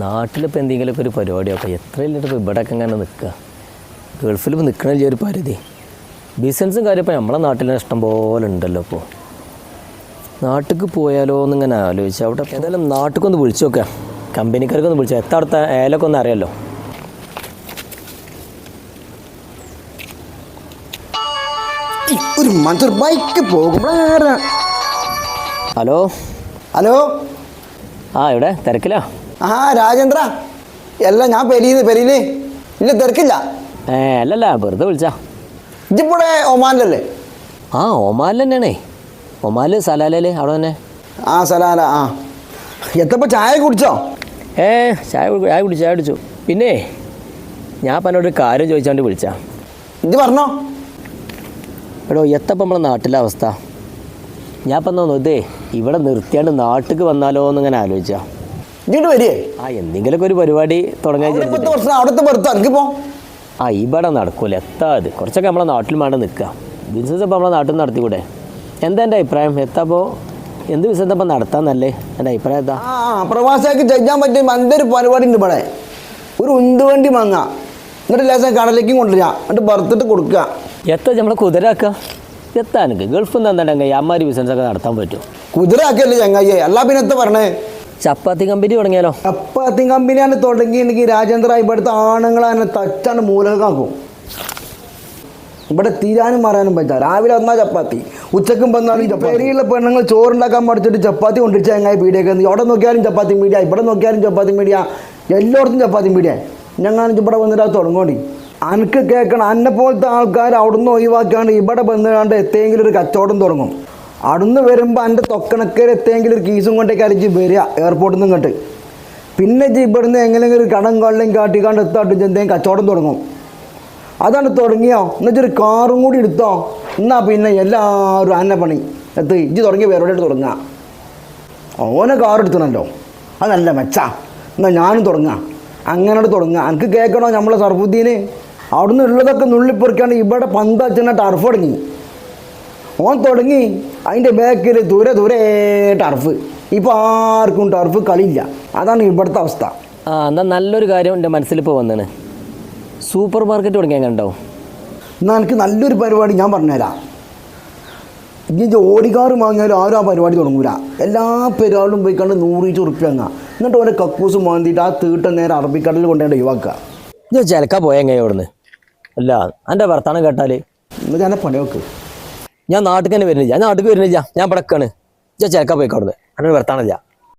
നാട്ടിലിപ്പോൾ എന്തെങ്കിലുമൊക്കെ ഒരു പരിപാടിയൊക്കെ എത്ര ഇപ്പോൾ ഇവിടെയൊക്കെ ഇങ്ങനെ നിൽക്കുക ഗൾഫിൽ ഇപ്പോൾ നിൽക്കണില്ല ഒരു പരിധി. ബിസിനസ്സും കാര്യം ഇപ്പോൾ നമ്മളെ നാട്ടിൽ ഇഷ്ടം പോലെ ഉണ്ടല്ലോ ഇപ്പോൾ നാട്ടിലേക്ക് പോയാലോ എന്നിങ്ങനെ ആലോചിച്ചു അവിടെ ഏതായാലും നാട്ടിലേക്കൊന്ന് വിളിച്ചു നോക്കാം. കമ്പനിക്കാർക്കൊന്ന് വിളിച്ചു എത്ര അടുത്ത ഏലൊക്കെ ഒന്ന് അറിയാമല്ലോ ഒരു മനുഷ്യർ ബൈക്ക് പോകുമ്പോഴാണ് ഹലോ? ഹലോ? ആ ഇവിടെ തിരക്കിലാ? ആ രാജേന്ദ്ര. എല്ലാം ഞാൻ പെരീന്ന് പെരിയിൽ. ഇല്ല തിരക്കില്ല. ഏ അല്ലല്ല വെറുതെ വിളിച്ചാ. ഇജിപ്പോടെ ഒമാനിലല്ലേ? ആ ഒമാനിൽ തന്നെയാണേ. ഒമാനിൽ സലാലയിൽ അവിടെ തന്നെ. ആ സലാല ആ. എത്തപ്പോ ചായ കുടിച്ചോ? ഏ ചായ കുടി- ചായ കുടിച്ചു ചായ കുടിച്ചു. പിന്നെ ഞാൻ പറഞ്ഞോട് ഒരു കാര്യം ചോദിച്ചാണ്ട് വിളിച്ചാ. ഇത് പറഞ്ഞോ. എടോ എത്തപ്പം നമ്മളെ നാട്ടിലെ അവസ്ഥ? ഞാൻ ഇപ്പം തോന്നുന്നു ഇതേ ഇവിടെ നിർത്തിയാണ്ട് നാട്ടിലേക്ക് വന്നാലോ എന്നിങ്ങനെ ആലോചിച്ചാ. ഇങ്ങോട്ട് വരികേ ആ എന്തെങ്കിലുമൊക്കെ ഒരു പരിപാടി തുടങ്ങാൻ പത്ത് വർഷം അവിടുത്തെ പുറത്ത് എനിക്കിപ്പോ ആ ഇവിടെ നടക്കൂല എത്താ അത്. കുറച്ചൊക്കെ നമ്മളെ നാട്ടിൽ വേണ്ട നിൽക്കുക ബിസിനസ് ഇപ്പോൾ നമ്മളെ നാട്ടിൽ നടത്തിക്കൂടെ? എന്താ എന്റെ അഭിപ്രായം? എത്താപ്പോൾ എന്ത് ബിസിനസ് ഇപ്പം നടത്താന്നല്ലേ എന്റെ അഭിപ്രായം എന്താ? ആ ചെയ്യാൻ പറ്റിയ നല്ലൊരു പരിപാടി ഉണ്ട് ഇവിടെ. ഒരു ഉന്തുവണ്ടി വാങ്ങ എന്നിട്ട് ലേശം കടലേക്കും കൊണ്ടുവരിക. എന്നിട്ട് ബർത്തിട്ട് കൊടുക്കുക. എത്താ നമ്മളെ കുതിരാക്കുക എത്താ എനിക്ക് ഗൾഫിൽ നിന്ന് എന്താണെങ്കിൽ അമ്മാരി ബിസിനസ്സൊക്കെ നടത്താൻ പറ്റും കുതിരാക്കല്ലേ ചങ്ങായി അല്ല പിന്നെ പറഞ്ഞേ ചപ്പാത്തി കമ്പനി തുടങ്ങിയാലോ? ചപ്പാത്തി കമ്പനിയാണ് തുടങ്ങിയിട്ടുണ്ടെങ്കിൽ രാജേന്ദ്ര ഇവിടുത്തെ ആണുങ്ങൾ തന്നെ തച്ചാണ് മൂലകാക്കും ഇവിടെ തീരാനും മാറാനും പറ്റാ രാവിലെ വന്നാൽ ചപ്പാത്തി. ഉച്ചക്കും വന്നാലും പെരിയുള്ള പെണ്ണുങ്ങൾ ചോറുണ്ടാക്കാൻ പഠിച്ചിട്ട് ചപ്പാത്തി കൊണ്ടിരിച്ച ചങ്ങായി പീടിയൊക്കെ അവിടെ നോക്കിയാലും ചപ്പാത്തി മീഡിയ ഇവിടെ നോക്കിയാലും ചപ്പാത്തി മീഡിയ എല്ലായിടത്തും ചപ്പാത്തി മീഡിയ. ഞങ്ങൾ ഇവിടെ വന്നിട്ട് അത് തുടങ്ങോണ്ടി അനക്ക് കേൾക്കണം. അന്നെ പോലത്തെ ആൾക്കാർ അവിടുന്ന് ഒഴിവാക്കാണ്ട് ഇവിടെ വന്നുകൊണ്ട് എത്തെങ്കിലും ഒരു കച്ചവടം തുടങ്ങും. അവിടുന്ന് വരുമ്പോൾ എന്റെ തൊക്കണക്കേൽ എത്തിയെങ്കിൽ ഒരു കീസും കൊണ്ടേക്ക് അടിച്ച് വരിക എയർപോർട്ടിൽ നിന്ന് ഇങ്ങോട്ട്. പിന്നെ ഇവിടുന്ന് എങ്ങനെയെങ്കിലും ഒരു കടം കൊള്ളം കാട്ടിക്കാണ്ട് എത്താട്ട് എന്തെങ്കിലും കച്ചവടം തുടങ്ങും. അതാണ് തുടങ്ങിയോ? എന്നുവെച്ചൊരു കാറും കൂടി എടുത്തോ? എന്നാ പിന്നെ എല്ലാവരും അന്നെ പണി. എത്ത് ഇജ്ജ് തുടങ്ങിയ പേരോടായിട്ട് തുടങ്ങാം. ഓനെ കാർ എടുത്തണല്ലോ. അതല്ല മെച്ചാ. എന്നാൽ ഞാനും തുടങ്ങാം. അങ്ങനെ തുടങ്ങാം. എനിക്ക് കേൾക്കണോ നമ്മളെ സർഫുദ്ദീന്? അവിടുന്ന് ഉള്ളതൊക്കെ നുള്ളിപ്പൊറിക്കാണ്ട് ഇവിടെ പന്തച്ചനെ ടർഫ് തുടങ്ങി ഓൻ തുടങ്ങി. അതിന്റെ ബാക്കിൽ ദൂരെ ദൂരെ ടർഫ് ഇപ്പോൾ ആർക്കും ടർഫ് കളിയില്ല. അതാണ് ഇവിടുത്തെ അവസ്ഥ. ആ എന്നാൽ നല്ലൊരു കാര്യം എന്റെ മനസ്സിൽ ഇപ്പോൾ വന്നാണ്. സൂപ്പർ മാർക്കറ്റ് തുടങ്ങിയാൽ കണ്ടോ എന്നാൽ എനിക്ക് നല്ലൊരു പരിപാടി ഞാൻ പറഞ്ഞുതരാം. ഇനി ഓടിക്കാറ് വാങ്ങിയാലും ആരും ആ പരിപാടി തുടങ്ങൂല. എല്ലാ പെരുവാളും പോയി കണ്ട് നൂറ് ഉറുപ്പ്യ വാങ്ങുക. എന്നിട്ട് ഓരോ കക്കൂസ് മാന്തിയിട്ട് ആ തീട്ട നേരെ അറബിക്കടലിൽ കൊണ്ടുപോയി ഒഴിവാക്കുക. ഞാൻ ചിലക്ക പോയെങ്ങനെ അവിടുന്ന് അല്ല എന്റെ വർത്താനം കേട്ടാൽ എന്നിട്ട് ഞാൻ പണി വെക്ക് ഞാൻ നാട്ടിൽ തന്നെ വരുന്നില്ല. ഞാൻ നാട്ടിൽ വരുന്നില്ല. ഞാൻ പടക്കാണ് ഞാൻ ചിലക്ക പോയിക്കോടുന്നത് അങ്ങനെ വർത്താനമില്ല